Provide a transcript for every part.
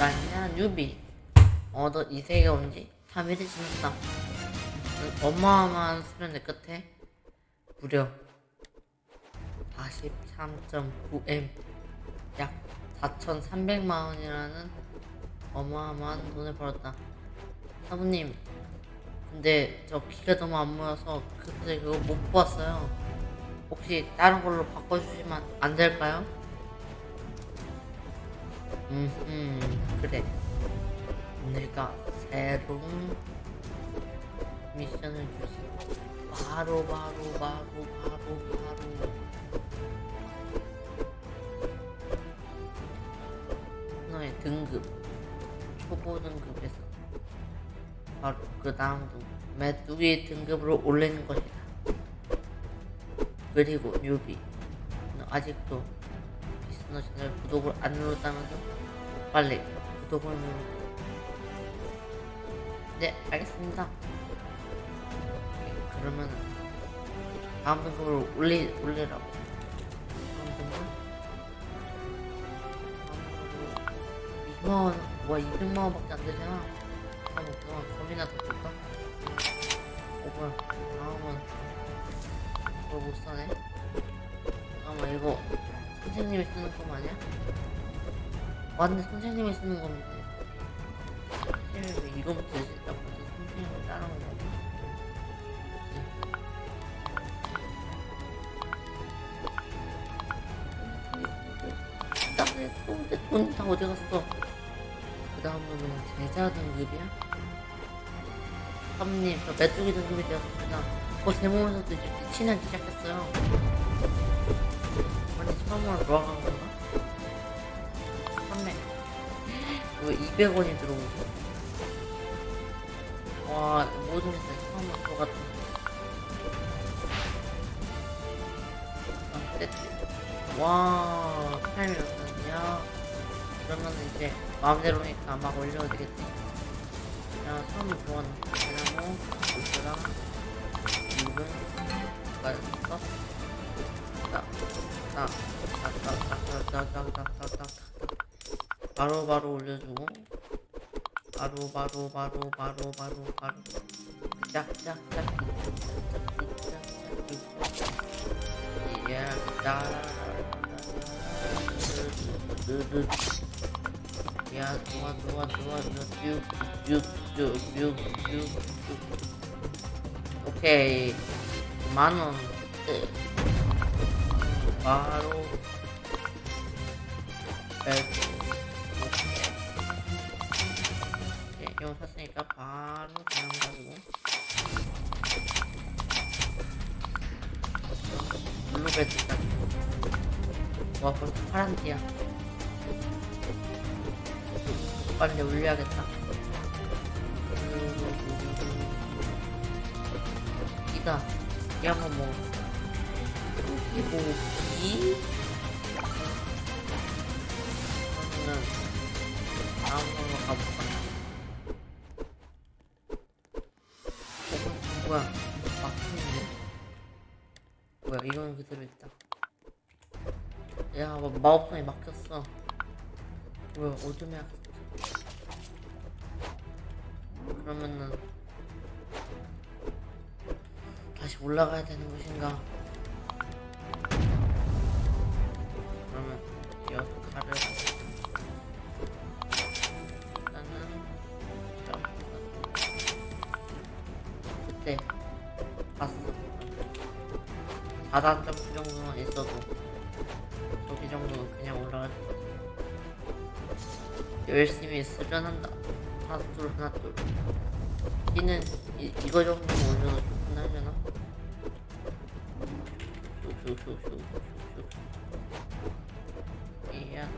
나냐 뉴비. 어너 이 세계 온지 3일이 지났다. 그 어마어마한 수련의 끝에 무려 43.9M 약 4,300만 원이라는 어마어마한 돈을 벌었다. 사부님 근데 저 비가 너무 안 모여서 그때 그거 못 봤어요. 혹시 다른 걸로 바꿔주시면 안 될까요? 음, 그래. 내가 새로운 미션을 주지. 바로, 바로, 바로, 바로, 바로. 너의 등급. 초보 등급에서. 바로 그 다음 등 메뚜기 등급으로 올리는 것이다. 그리고 뉴비. 너 아직도 너 채널 구독을 안 눌렀다면서? 빨리 구독을 누르고 네 알겠습니다. 그러면 다음 등급을 올리, 올리라고. 다음 등급 2만 원 와 200만 원밖에 안 되잖아. 다음 그만 범이나 더 줄까? 오 뭐야 다음은 이걸 못 사네. 잠깐만 이거 선생님이 쓰는 거 아니야? 맞네 선생님이 쓰는 건데 선생님이 왜 이거부터 쓰다 보지 선생님을 따라온 거지? 돈다 어디 갔어? 그 다음은 제자 등급이야? 사모님 저 메뚜기 등급이 되었습니다. 어 제목에서도 이제 친하기 시작했어요 선물 뭐 모아가는 거나? 판매. 왜 200원이 들어오고? 와, 모든 게다 선물 들어갔다. 아, 됐지. 와, 타임이었거든요. 그러면 이제 마음대로니까 막 올려도 되겠지. 그냥 선물 모아놓 그냥 고수랑 이분, 누가 있어? 나, 나. 딱딱딱딱딱딱딱 바로 바로 올려주고 바로 바로 바로 바로 바로 바로 짝짝짝 야 좋아 좋아 좋아 쭉 쭉 쭉 쭉쭉 오케이 만원 끝 바로 오케이 이거 샀으니까 바로 그냥 가지고. 블루베드. 와 벌써 파란 티야. 빨리 올려야겠다. 이다. 이 한번 먹어. 이거 이 다음 걸로 가볼까 어, 뭐야 막히는데 뭐야 이거는 그대로 있다. 야 마- 마법성이 막혔어. 뭐야 어둠의 학 그러면은 다시 올라가야 되는 것인가 4단 점프 정도는 있어도 저기 정도는 그냥 올라갈 열심히 수련한다. 하나 둘 하나 둘. 이는 이, 이거 정도 올려도 좋긴 하려나? 슈슈슈슈슈슈 이야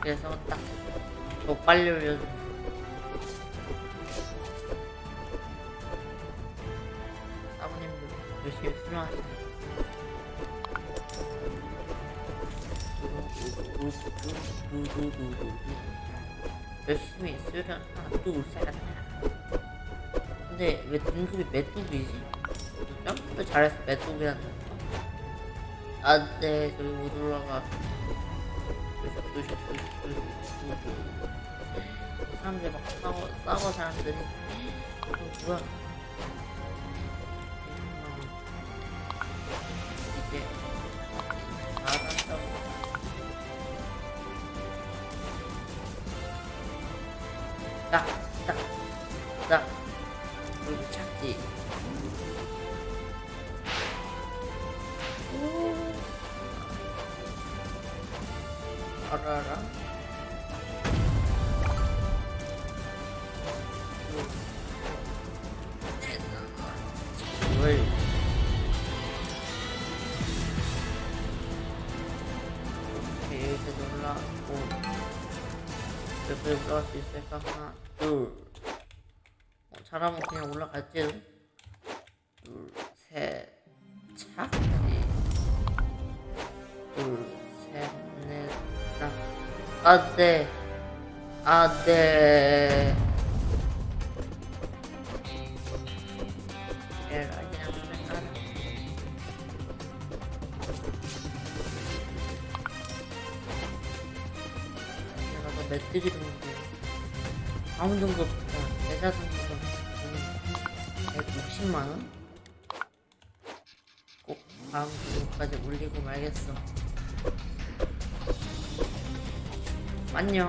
그래서 딱더 빨리 올려줘 사모님도 열심히 수련하시네 열심히 수련 하나 둘셋 근데 왜 등급이 메뚜기지? 점프도 잘해서 메뚜기란다. 안 돼, 저기 못 올라가. 부셔, 부셔, 부셔, 부셔, 부셔. 사람들 막 싸워, 싸워 사람들이. 이거 뭐야? 이제 다 산다고. 딱, 딱, 딱. 여기 찾지. 알아라. 뭘? 이렇게 이렇게 놀라고 옆에 올라갈 수 있을까? 하나, 둘. 어, 잘하면 그냥 올라갈지. 둘, 셋, 착 아, 네. 아, 네. 너 메뚜기 등급 다음 등급 대사 등급은 160만원? 꼭 다음 등급까지 올리고 말겠어 안녕